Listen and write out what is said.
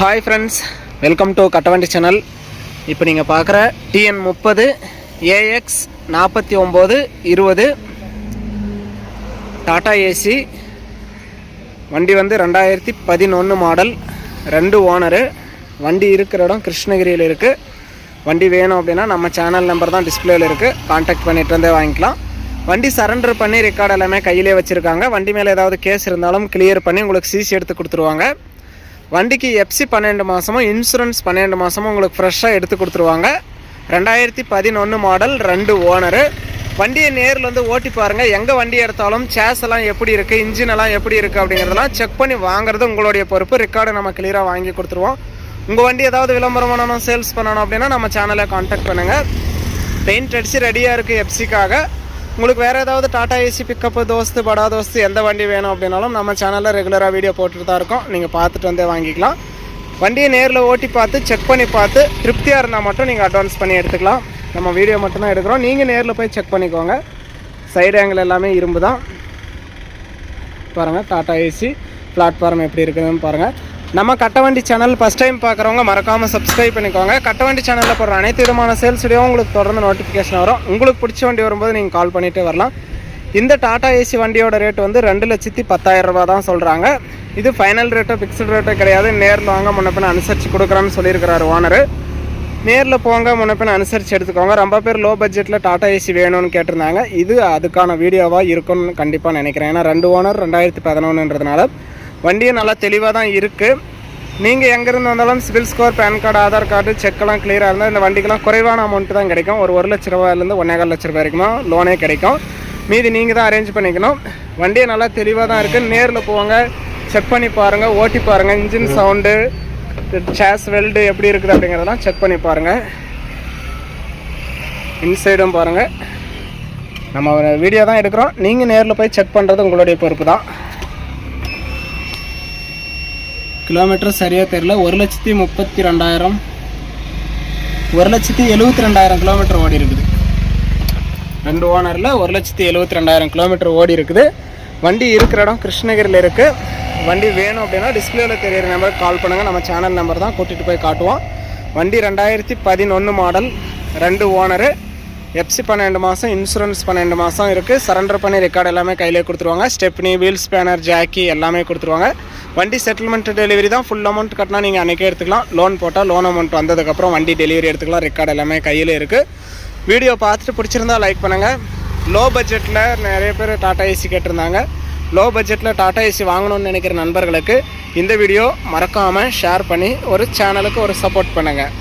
Hi friends welcome to Kattavandi channel இப்போ நீங்கள் பார்க்குற டிஎன் முப்பது ஏஎக்ஸ் நாற்பத்தி ஒம்பது இருபது டாடா ஏசி வண்டி வந்து ரெண்டாயிரத்தி பதினொன்று மாடல் ரெண்டு ஓனரு வண்டி இருக்கிற இடம் கிருஷ்ணகிரியில் இருக்குது வண்டி வேணும் அப்படின்னா நம்ம சேனல் நம்பர் தான் டிஸ்பிளேயில் இருக்குது காண்டாக்ட் பண்ணிட்டு வந்தே வாங்கிக்கலாம். வண்டி சரண்டர் பண்ணி ரெக்கார்டு எல்லாமே கையிலே வச்சுருக்காங்க. வண்டி மேலே ஏதாவது கேஸ் இருந்தாலும் கிளியர் பண்ணி உங்களுக்கு சிசி எடுத்து கொடுத்துருவாங்க. வண்டிக்கு எப்சி பன்னெண்டு மாதமும் இன்சூரன்ஸ் பன்னெண்டு மாதமும் உங்களுக்கு ஃப்ரெஷ்ஷாக எடுத்து கொடுத்துருவாங்க. ரெண்டாயிரத்தி பதினொன்று மாடல் ரெண்டு ஓனரு வண்டியை நேரில் வந்து ஓட்டி பாருங்கள் எங்கே வண்டி எடுத்தாலும் சேஸ் எல்லாம் எப்படி இருக்குது இன்ஜின் எல்லாம் எப்படி இருக்குது அப்படிங்கிறதெல்லாம் செக் பண்ணி வாங்குறது உங்களுடைய பொறுப்பு. ரெக்கார்டு நம்ம கிளியராக வாங்கி கொடுத்துருவோம். உங்கள் வண்டி ஏதாவது விளம்பரம் பண்ணணும் சேல்ஸ் பண்ணணும் அப்படின்னா நம்ம சேனலை காண்டாக்ட் பண்ணுங்கள் பெயிண்ட் அடித்து ரெடியாக இருக்குது எப்சிக்காக உங்களுக்கு வேறு ஏதாவது டாடா ஏசி பிக்கப்பு தோஸ்து படா தோஸ்து எந்த வண்டி வேணும் அப்படின்னாலும் நம்ம சேனலில் ரெகுலராக வீடியோ போட்டுட்டு தான் இருக்கோம். நீங்கள் பார்த்துட்டு வந்தே வாங்கிக்கலாம். வண்டியை நேரில் ஓட்டி பார்த்து செக் பண்ணி பார்த்து திருப்தியாக இருந்தால் மட்டும் நீங்கள் அட்வான்ஸ் பண்ணி எடுத்துக்கலாம். நம்ம வீடியோ மட்டும்தான் எடுக்கிறோம். நீங்கள் நேரில் போய் செக் பண்ணிக்கோங்க. சைடு ஆங்கிள் எல்லாமே இரும்பு தான் பாருங்கள் டாட்டா ஏசி பிளாட்ஃபார்ம் எப்படி இருக்குதுன்னு பாருங்கள் நம்ம கட்டவண்டி சேனல் ஃபஸ்ட் டைம் பார்க்குறவங்க மறக்காமல் சப்ஸ்கிரைப் பண்ணிக்கோங்க. கட்டவண்டி சேனலில் போடுற அனைத்து விதமான சேல்ஸ் வீடியோ உங்களுக்கு தொடர்ந்து நோட்டிஃபிகேஷன் வரும். உங்களுக்கு பிடிச்ச வண்டி வரும்போது நீங்கள் கால் பண்ணிகிட்டே வரலாம். இந்த டாடா ஏசி வண்டியோட ரேட் வந்து ரெண்டு லட்சத்தி பத்தாயிரம் ரூபா தான் சொல்கிறாங்க இது ஃபைனல் ரேட்டோ ஃபிக்ஸ்டு ரேட்டோ கிடையாது. நேரில் வாங்க முன்னப்பின அனுசரித்து கொடுக்குறேன்னு சொல்லியிருக்கிறாரு ஓனரு நேரில் போங்க முன்னப்பின அனுசரித்து எடுத்துக்கோங்க. ரொம்ப பேர் லோ பட்ஜெட்டில் டாடா ஏசி வேணும்னு கேட்டிருந்தாங்க. இது அதுக்கான வீடியோவாக இருக்கும்னு கண்டிப்பாக நினைக்கிறேன். ஏன்னா ரெண்டு ஓனர் ரெண்டாயிரத்தி பதினொன்றுன்றதுனால வண்டியும் நல்லா தெளிவாக தான் இருக்குது நீங்கள் எங்கேருந்து வந்தாலும் CIBIL score PAN card Aadhaar card செக்கெல்லாம் கிளியராக இருந்தால் இந்த வண்டிக்கெல்லாம் குறைவான அமௌண்ட்டு தான் கிடைக்கும். ஒரு ஒரு லட்ச ரூபாயிலேருந்து ஒன்றேகால் லட்ச ரூபாய் வரைக்கும் லோனே கிடைக்கும். மீதி நீங்கள் தான் அரேஞ்ச் பண்ணிக்கணும். வண்டியை நல்லா தெளிவாக தான் இருக்குது நேரில் போவாங்க செக் பண்ணி பாருங்கள் ஓட்டி பாருங்கள் இன்ஜின் சவுண்டு சேஸ் வெல்டு எப்படி இருக்குது அப்படிங்கிறதெல்லாம் செக் பண்ணி பாருங்கள் இன்சைடும் பாருங்கள் நம்ம வீடியோ தான் எடுக்கிறோம். நீங்கள் நேரில் போய் செக் பண்ணுறது உங்களுடைய பொறுப்பு தான் கிலோமீட்டர் சரியாக தெரியல. ஒரு லட்சத்தி முப்பத்தி ரெண்டாயிரம் ஒரு லட்சத்தி எழுபத்தி ரெண்டாயிரம் கிலோமீட்டர் ஓடி இருக்குது. ரெண்டு ஓனரில் ஒரு லட்சத்தி எழுபத்தி ரெண்டாயிரம் கிலோமீட்டர் ஓடி இருக்குது. வண்டி இருக்கிற இடம் கிருஷ்ணகிரியில் இருக்குது வண்டி வேணும் அப்படின்னா டிஸ்பிளேல தெரியிற நம்பருக்கு கால் பண்ணுங்கள் நம்ம சேனல் நம்பர் தான் கூட்டிகிட்டு போய் காட்டுவோம். வண்டி ரெண்டாயிரத்தி பதினொன்று மாடல் ரெண்டு ஓனரு. எப்சி பன்னெண்டு மாதம் இன்சூரன்ஸ் பன்னெண்டு மாதம் இருக்குது சரண்டர் பண்ணி ரெக்கார்டு எல்லாமே கையிலே கொடுத்துருவாங்க. ஸ்டெப்னி வீல் ஸ்பேனர் ஜாக்கி எல்லாமே கொடுத்துருவாங்க. வண்டி செட்டில்மெண்ட் டெலிவரி தான் ஃபுல் அமௌண்ட் கட்டினா நீங்கள் அன்றைக்கே எடுத்துக்கலாம். லோன் போட்டால் லோன் அமௌண்ட் வந்ததுக்கப்புறம் வண்டி டெலிவரி எடுத்துக்கலாம். ரெக்கார்டு எல்லாமே கையில் இருக்குது வீடியோ பார்த்துட்டு பிடிச்சிருந்தா லைக் பண்ணுங்கள் லோ பட்ஜெட்டில் நிறைய பேர் டாடா ஏசி கேட்டிருந்தாங்க. லோ பட்ஜெட்டில் டாடா ஏசி வாங்கணும்னு நினைக்கிற நண்பர்களுக்கு இந்த வீடியோ மறக்காமல் ஷேர் பண்ணி ஒரு சேனலுக்கு ஒரு சப்போர்ட் பண்ணுங்கள்